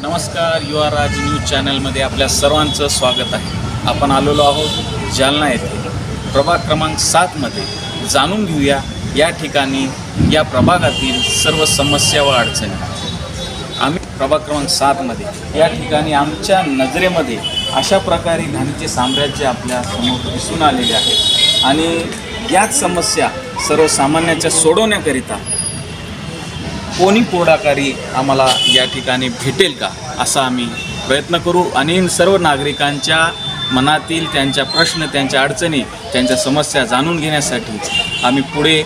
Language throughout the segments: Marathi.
नमस्कार यू आर राज न्यूज चॅनलमध्ये आपल्या सर्वांचं स्वागत आहे. आपण आलेलो आहोत जालना येथे. प्रभाग क्रमांक सातमध्ये जाणून घेऊया या ठिकाणी या प्रभागातील सर्व समस्या व अडचणी. आम्ही प्रभाग क्रमांक सातमध्ये या ठिकाणी आमच्या नजरेमध्ये अशा प्रकारे घाणीचे साम्राज्य आपल्यासमोर दिसून आलेले आहे. आणि याच समस्या सर्वसामान्याच्या सोडवण्याकरिता कोणी पुढाकारी आम्हाला या ठिकाणी भेटेल का असा आम्ही प्रयत्न करू. आणि सर्व नागरिकांच्या मनातील त्यांच्या प्रश्न त्यांच्या अडचणी त्यांच्या समस्या जाणून घेण्यासाठी आम्ही पुढे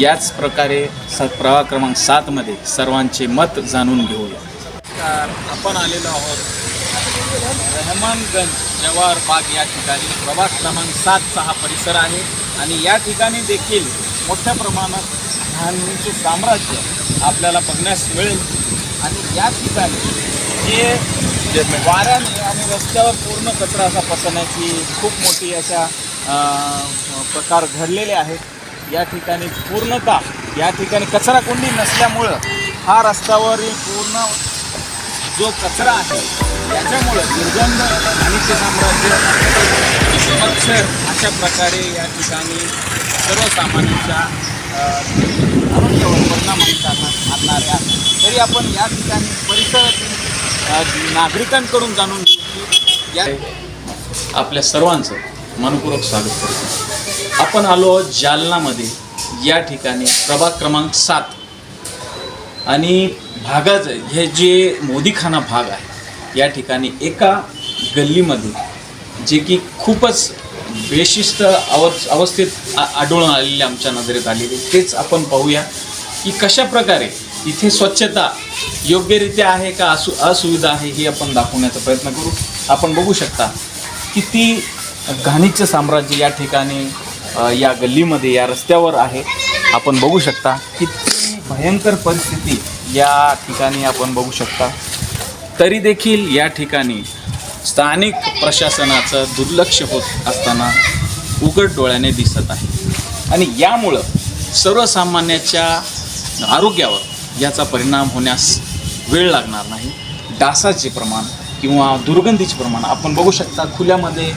याच प्रकारे स प्रवाह क्रमांक सातमध्ये सर्वांचे मत जाणून घेऊया. आपण आलेलो आहोत रहमानगंज जवाहर बाग या ठिकाणी. प्रवास क्रमांक सातचा हा परिसर आहे आणि या ठिकाणी देखील मोठ्या प्रमाणात धान्यांचे साम्राज्य आपल्याला बघण्यास मिळेल. आणि या ठिकाणी जे वाऱ्याने आणि रस्त्यावर पूर्ण कचरा असा पसरण्याची खूप मोठी अशा प्रकार घडलेले आहेत. या ठिकाणी पूर्णता या ठिकाणी कचरा कोंडी नसल्यामुळं हा रस्त्यावरील पूर्ण जो कचरा आहे त्याच्यामुळं दुर्गंध आणि ते साम्राज्य मच्छर अशा प्रकारे या ठिकाणी सर्वसामान्यांच्या आरोग्यावर परिणाम आणणारे आहेत तरी आपण या ठिकाणी परिसरातील नागरिकांकडून जाणून घेऊ की या आपल्या सर्वांचं मनपूर्वक स्वागत करतो. आपण आलो जालनामध्ये. या ठिकाणी प्रभाग क्रमांक सात. आणि भागाचं हे जे मोदीखाना भाग आहे या ठिकाणी एका गल्लीमध्ये जे की खूपच बेशिस्त अव अवस्थेत आढळून आलेली आमच्या नजरेत आलेली. तेच आपण पाहूया की कशा प्रकारे इथे स्वच्छता योग्यरित्या आहे का असु असुविधा आहे हे आपण दाखवण्याचा प्रयत्न करू. आपण बघू शकता किती घाणीचं साम्राज्य या ठिकाणी या गल्लीमध्ये या रस्त्यावर आहे. आपण बघू शकता किती भयंकर परिस्थिती या ठिकाणी आपण बघू शकता. तरी देखील या ठिकाणी स्थानिक प्रशासनाचं दुर्लक्ष होत असताना उघड डोळ्याने दिसत आहे. आणि यामुळं सर्वसामान्याच्या आरोग्यावर याचा परिणाम होण्यास वेळ लागणार नाही. डासाचे प्रमाण किंवा दुर्गंधीचे प्रमाण आपण बघू शकता खुल्यामध्ये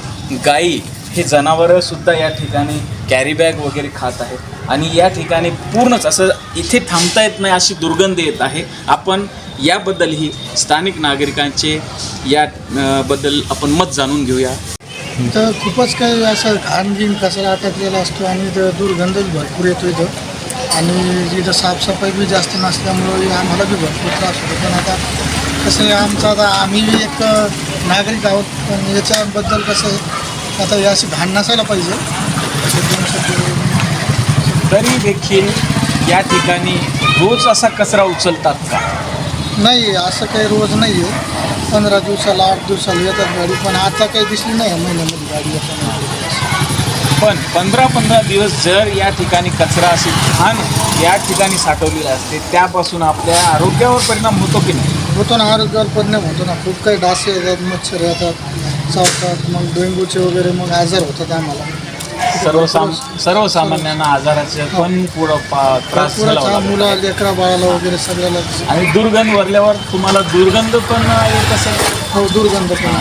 गायी हे जनावरंसुद्धा या ठिकाणी कॅरीबॅग वगैरे खात आहेत. आणि या ठिकाणी पूर्णच असं इथे थांबता येत नाही अशी दुर्गंधी येत आहे. आपण याबद्दलही स्थानिक नागरिकांचे या बद्दल आपण मत जाणून घेऊया. तर खूपच काही असं घाणगीण कचरा अटकलेला असतो आणि दुर्गंध भरपूर येतो इथं. आणि इथं साफसफाई बी जास्त नसल्यामुळं आम्हाला बी भरपूर त्रास होतो. पण आता कसं आमचं आता आम्ही बी एक नागरिक आहोत. पण याच्याबद्दल कसं आता हे अशी घाण नसायला पाहिजे. तरी देखील या ठिकाणी रोज असा कचरा उचलतात का? नाही असं काही रोज नाही आहे पंधरा दिवसाला आठ दिवसाला येतात गाडी पण आता काही दिसली नाही या महिन्यामध्ये गाडी येताना. पण पंधरा पंधरा दिवस जर या ठिकाणी कचरा असे घाण या ठिकाणी साठवलेला असते त्यापासून आपल्या आरोग्यावर परिणाम होतो की नाही? होतो ना आरोग्यावर परिणाम होतो ना. खूप काही डास येतात मच्छर येतात चावतात मग डेंग्यूचे वगैरे मग आजार होतात आम्हाला. सर्वसाम सर्वसामान्यांना आजाराचे पण पुढं पा- त्रास झाला होता. मुला लेकरा बाळाला वगैरे सगळ्याला. आणि दुर्गंध वरल्यावर तुम्हाला दुर्गंध पण येत असेल हो दुर्गंध पण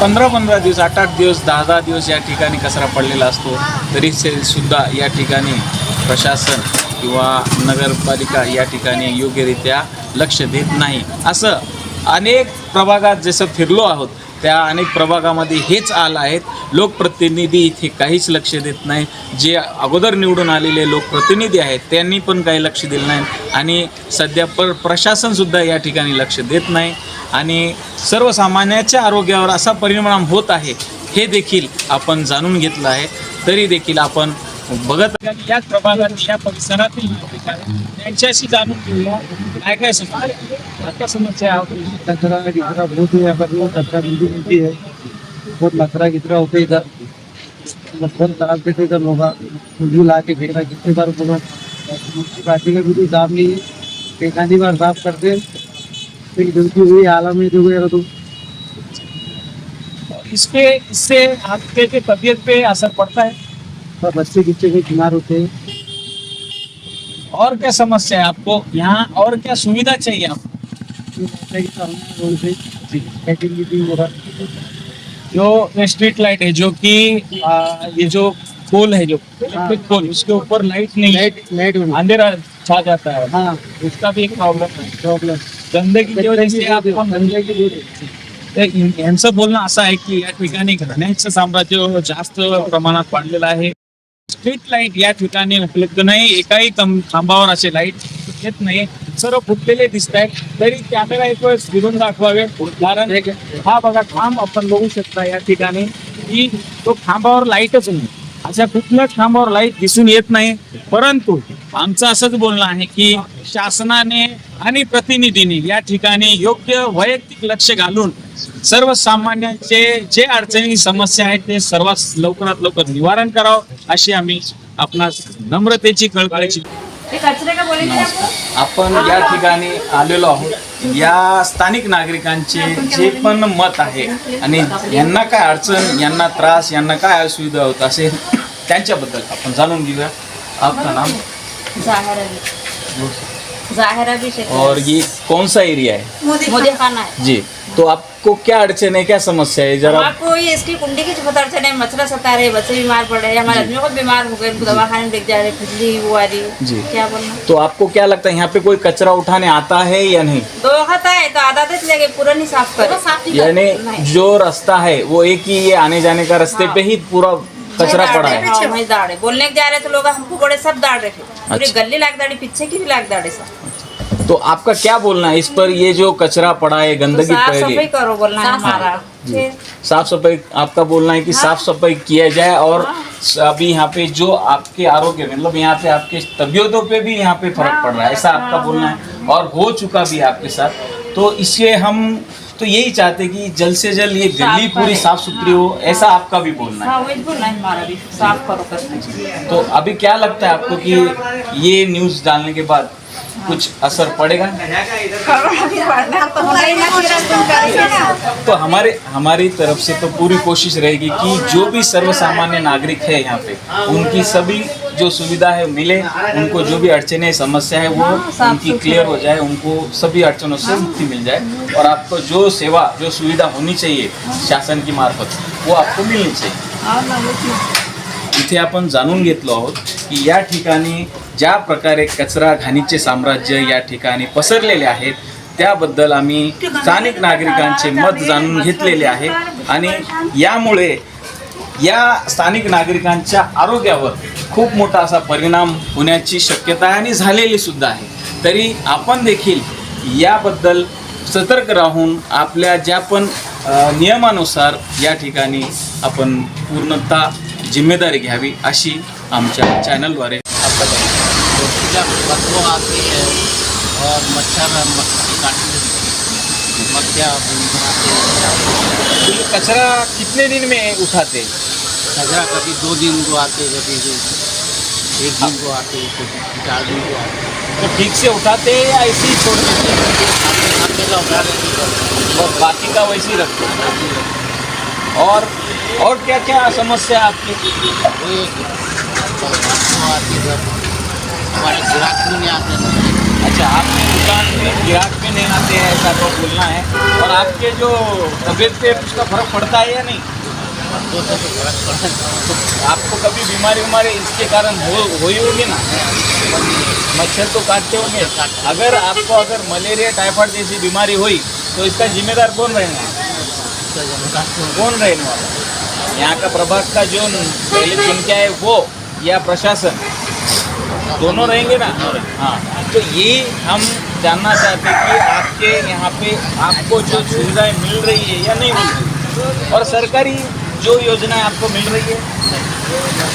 पंधरा पंधरा दिवस आठ आठ दिवस दहा दहा दिवस या ठिकाणी कचरा पडलेला असतो. तरी से सुद्धा या ठिकाणी प्रशासन किंवा नगरपालिका या ठिकाणी योग्यरित्या लक्ष देत नाही. असं अनेक प्रभागात जसं फिरलो आहोत त्या अनेक प्रभागामध्ये हेच आलं आहेत. लोकप्रतिनिधी इथे काहीच लक्ष देत नाही. जे अगोदर निवडून आलेले लोकप्रतिनिधी आहेत त्यांनी पण काही लक्ष दिलं नाही. आणि सध्या पर प्रशासनसुद्धा या ठिकाणी लक्ष देत नाही. आणि सर्वसामान्याच्या आरोग्यावर असा परिणाम होत आहे हे देखील आपण जाणून घेतलं आहे. तरी देखील आपण बघत याच प्रभागात या परिसरातील नागरिक त्यांच्याशी जाणून घेऊया. काय काय समस्या आता समस्या आहे कचरा कितना बहुत है यहाँ पर रोज कचरा मिलती मिलती है। बहुत कचरा कितना होते हैं इधर बहुत खराब देते इधर खुली ला के फेंकना कितने बार बोला। मुन्सिपालिटी का कोई काम नहीं है। बार साफ़ करते फिर गलती हुई में जो गया तो। इस पे इससे आपके के तबीयत पे असर पड़ता है? और बच्चे किच्चे के बीमार होते हैं। और क्या समस्या है आपको? यहाँ और क्या सुविधा चाहिए आपको? जो स्ट्रीट लाइट है जो कि ये जो पोल है जो इलेक्ट्रिक पोल उसके ऊपर लाइट नहीं लाइट लाईट अंधेरा छा जाता है। हा। उसका भी एक प्रॉब्लेम है। प्रॉब्लेम गंदगी की वजह से ते इन- यांचं बोलणं असं आहे की या ठिकाणी घराण्याचं साम्राज्य जास्त प्रमाणात वाढलेलं आहे. स्ट्रीट लाइट या ठिकाणी उपलब्ध नाही. एकाही कम- खांबावर असे लाइट येत नाही. सर्व फुटलेले दिसत आहेत तरी त्याकडे एक वेळेस फिरून दाखवावे. कारण हा बघा खांब आपण बघू शकता या ठिकाणी की तो खांबावर लाईटच नाही. अशा कुठल्याच खांबावर लाइट दिसून येत नाही. परंतु आमचं असंच बोलणं आहे की शासनाने आणि प्रतिनिधींनी या ठिकाणी योग्य वैयक्तिक लक्ष घालून सर्वसामान्यांचे जे अडचणी समस्या आहेत ते सर्वात लवकरात लवकर निवारण करावं अशी आम्ही आपणास नम्रतेची कळकळीची आपण या ठिकाणी आलेलो आहोत. या स्थानिक नागरिकांचे जे पण मत आहे आणि यांना काय अडचण यांना त्रास यांना काय असुविधा होत असेल त्यांच्याबद्दल आपण जाणून घेऊया. आपका नाम ज़ाहिर अली ज़ाहिर अभी शेख और ये कौन सा एरिया है? मुझे खाना। है। जी तो आपको क्या अड़चन है? क्या समस्या है? जरा आपको ये इसकी कुंडी की बहुत अड़चन है मच्छर सता रहे बच्चे बीमार पड़ रहे हैं हमारे आदमी को बीमार हो गए उनको दवा खाने में जा रहे खुजली वो आ रही है। जी। क्या बोलना? तो आपको क्या लगता है यहाँ पे कोई कचरा उठाने आता है या नहीं? दो वक्त आए तो आधा तो चले गए पूरा नहीं साफ़ करो। यानी जो रास्ता है वो एक ही ये आने जाने का रास्ते पे ही पूरा कचरा पड़ा है हाँ, वहीं दाड़े बोलने जा रहे तो लोग हमको बड़े सब दाड़ रहे थे पूरी अच्छा। गली लाग दाड़ी पीछे की भी लाग दाड़े सब। तो आपका क्या बोलना है? इस पर ये जो कचरा पड़ा है तो गंदगी साफ़ फैली। सफ़ाई करो बोलना है। हमारा साफ़ सफ़ाई आपका बोलना है कि साफ़ सफ़ाई किया जाए और अभी यहाँ पे जो आपके आरोग्य मतलब यहाँ पे आपके तबियतों पे भी यहाँ पे फ़र्क पड़ रहा है ऐसा आपका बोलना है। और हो चुका भी आपके साथ। तो इसलिए हम तो यही चाहते कि जल्द से जल्द ये गली पूरी साफ़ सुथरी हो ऐसा आपका भी बोलना है। हाँ बोलना है हमारा भी साफ़ करो तो अभी क्या लगता है आपको कि ये न्यूज़ डालने के बाद कुछ असर पड़ेगा? तो हमारे हमारी तरफ़ से तो पूरी कोशिश रहेगी कि जो भी सर्वसामान्य नागरिक है यहाँ पे उनकी सभी जो सुविधा है मिले उनको जो भी अड़चने समस्या है वो उनकी क्लियर हो जाए उनको सभी अड़चनों से मुक्ति मिल जाए। और आपको जो सेवा जो सुविधा होनी चाहिए शासन की मार्फत वो आपको मिलनी चाहिए। इथे आपण जाणून घेतलो आहोत की या ठिकाणी ज्या प्रकारे कचरा घाणीचे साम्राज्य या ठिकाणी पसरलेले आहेत त्याबद्दल आम्ही स्थानिक नागरिकांचे मत जाणून घेतलेले आहे. आणि यामुळे या स्थानिक नागरिकांच्या आरोग्यावर खूप मोठा असा परिणाम होण्याची शक्यता आहे आणि झालेली सुद्धा आहे. तरी आपण देखील याबद्दल सतर्क राहून आपल्या ज्या पण नियमानुसार या ठिकाणी आपण पूर्णतः जिम्मेदारी घ्यावी अशी आमच्या चॅनलद्वारे आपल्याला जब आती है और मच्छर मक्खी काटने कचरा कितने दिन में उठाते? कचरा कभी दो दिन को आते कभी एक दिन को आते कभी चार दिन को आते। तो ठीक से उठाते हैं या ऐसे ही छोड़ देते हैं? और बाकी का वैसे ही रखते हैं। और और क्या क्या समस्या आपकी? हमारे ग्राहक भी नहीं आते अच्छा आपकी दुकान में ग्राहक भी नहीं आते हैं ऐसा तो बोलना है। और आपके जो तबीयत पे उसका फ़र्क पड़ता है या नहीं? तो है तो आपको कभी बीमारी उमारी इसके कारण हो हुई होगी ना? मच्छर तो काटते होंगे। अगर आपको अगर मलेरिया टाइफाइड जैसी बीमारी हुई तो इसका जिम्मेदार कौन रहेगा कौन रहने वाला? यहाँ का प्रभाग का जो पहले चुन के आए वो या प्रशासन? दोनों रहेंगे ना? हाँ तो ये हम जानना चाहते हैं कि आपके यहाँ पे आपको जो सुविधाएँ मिल रही है या नहीं मिल रही और सरकारी जो योजनाएं आपको मिल रही है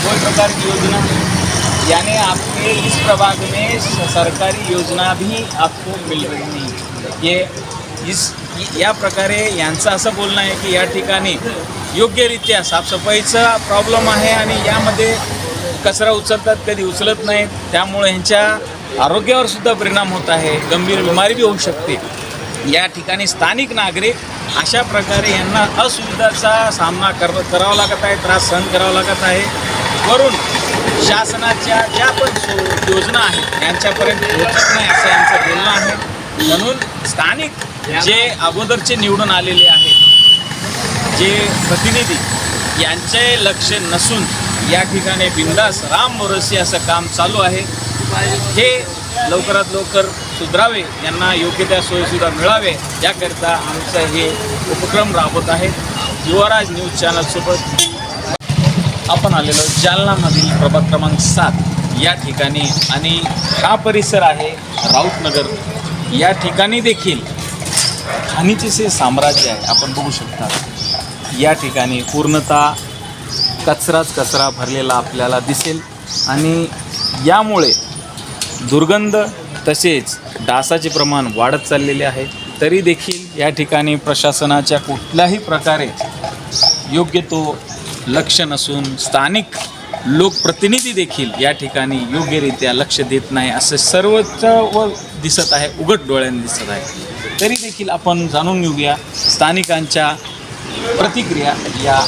कोई प्रकार की योजना यानी आपके इस प्रभाग में सरकारी योजना भी आपको मिल रही नहीं। ये इस या प्रकारे यांचं असं बोलणं आहे की या ठिकाणी योग्यरित्या साफसफाईचा प्रॉब्लेम आहे आणि यामध्ये कचरा उचलतात कधी उचलत नाहीत त्यामुळे यांच्या आरोग्यावर सुद्धा परिणाम होत आहे. गंभीर बिमारी बी होऊ शकते. या ठिकाणी स्थानिक नागरिक अशा प्रकारे यांना असुविधाचा सामना कर करावा लागत आहे त्रास सहन करावा लागत आहे. वरून शासनाच्या ज्या पण योजना आहेत यांच्यापर्यंत पोहोचत नाही असं यांचं बोलणं आहे. म्हणून स्थानिक जे अगोदरचे निवडून आलेले आहेत जे प्रतिनिधी यांचे लक्ष नसून या ठिकाणी बिंदास राम मोरसी असं काम चालू आहे. हे लवकरात लवकर सुधरावे यांना योग्य त्या सोयीसुविधा मिळावे याकरिता आमचं हे उपक्रम राबवत आहे. युवराज न्यूज चॅनलसोबत आपण आलेलो जालनामधील प्रभाग क्रमांक सात. या ठिकाणी आणि हा परिसर आहे राऊतनगर या ठिकाणी देखील खाणीचे जे साम्राज्य आहे आपण बघू शकता. या ठिकाणी पूर्णतः कचराच कचरा भरलेला आपल्याला दिसेल. आणि यामुळे दुर्गंध तसेच डासाचे प्रमाण वाढत चाललेले आहे. तरी देखील या ठिकाणी प्रशासनाच्या कुठल्याही प्रकारे योग्य तो लक्ष नसून स्थानिक लोकप्रतिनिधी देखील या ठिकाणी योग्यरित्या लक्ष देत नाही असं सर्वच व दिसत आहे उघड डोळ्यांनी दिसत आहे. तरी देखील आपण जाणून घेऊया स्थानिकांच्या प्रतिक्रिया या